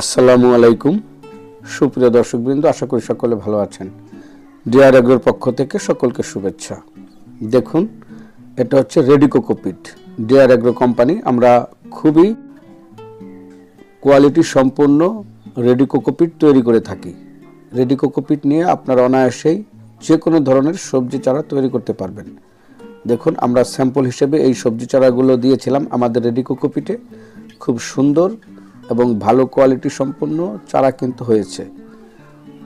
আসসালামু আলাইকুম। সুপ্রিয় দর্শকবৃন্দ, আশা করি সকলে ভালো আছেন। ডিআর এগ্রোর পক্ষ থেকে সকলকে শুভেচ্ছা। দেখুন, এটা হচ্ছে রেডিকো কোপিট ডিআর এগ্রো কোম্পানি, আমরা খুবই কোয়ালিটি সম্পন্ন রেডিকো কোপিট তৈরি করে থাকি। রেডিকো কোপিট নিয়ে আপনারা অনায়াসেই যে কোনো ধরনের সবজি চারা তৈরি করতে পারবেন। দেখুন, আমরা স্যাম্পল হিসেবে এই সবজি চারাগুলো দিয়েছিলাম আমাদের রেডিকো কোপিটে খুব সুন্দর এবং ভালো কোয়ালিটি সম্পন্ন চারা কিন্তু হয়েছে।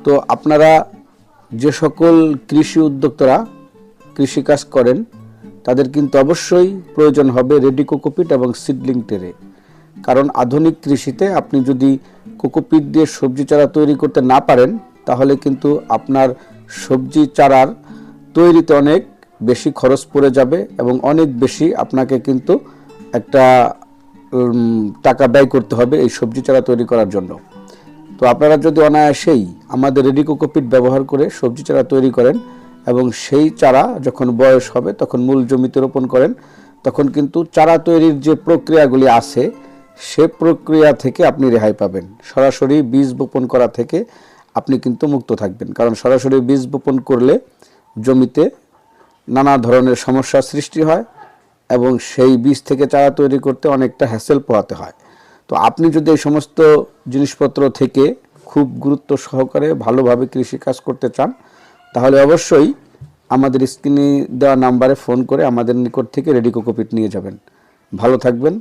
তো আপনারা যে সকল কৃষি উদ্যোক্তারা কৃষিকাজ করেন, তাদের কিন্তু অবশ্যই প্রয়োজন হবে রেডি কোকোপিট এবং সিডলিং টেরে। কারণ আধুনিক কৃষিতে আপনি যদি কোকোপিট দিয়ে সবজি চারা তৈরি করতে না পারেন, তাহলে কিন্তু আপনার সবজি চারার তৈরিতে অনেক বেশি খরচ পড়ে যাবে এবং অনেক বেশি আপনাকে কিন্তু একটা টাকা ব্যয় করতে হবে এই সবজি চারা তৈরি করার জন্য। তো আপনারা যদি অনায়াসেই আমাদের রেডি কোকোপিট ব্যবহার করে সবজি চারা তৈরি করেন এবং সেই চারা যখন বয়স হবে, তখন মূল জমিতে রোপণ করেন, তখন কিন্তু চারা তৈরির যে প্রক্রিয়াগুলি আছে, সে প্রক্রিয়া থেকে আপনি রেহাই পাবেন। সরাসরি বীজ বপন করা থেকে আপনি কিন্তু মুক্ত থাকবেন। কারণ সরাসরি বীজ বপন করলে জমিতে নানা ধরনের সমস্যার সৃষ্টি হয় এবং সেই বীজ থেকে চারা তৈরি করতে অনেকটা হ্যাসেল পোহাতে হয়। তো আপনি যদি এই সমস্ত জিনিসপত্র থেকে খুব গুরুত্ব সহকারে ভালোভাবে কৃষিকাজ করতে চান, তাহলে অবশ্যই আমাদের স্ক্রিনে দেওয়া নাম্বারে ফোন করে আমাদের নিকট থেকে রেডিকো কপিট নিয়ে যাবেন। ভালো থাকবেন।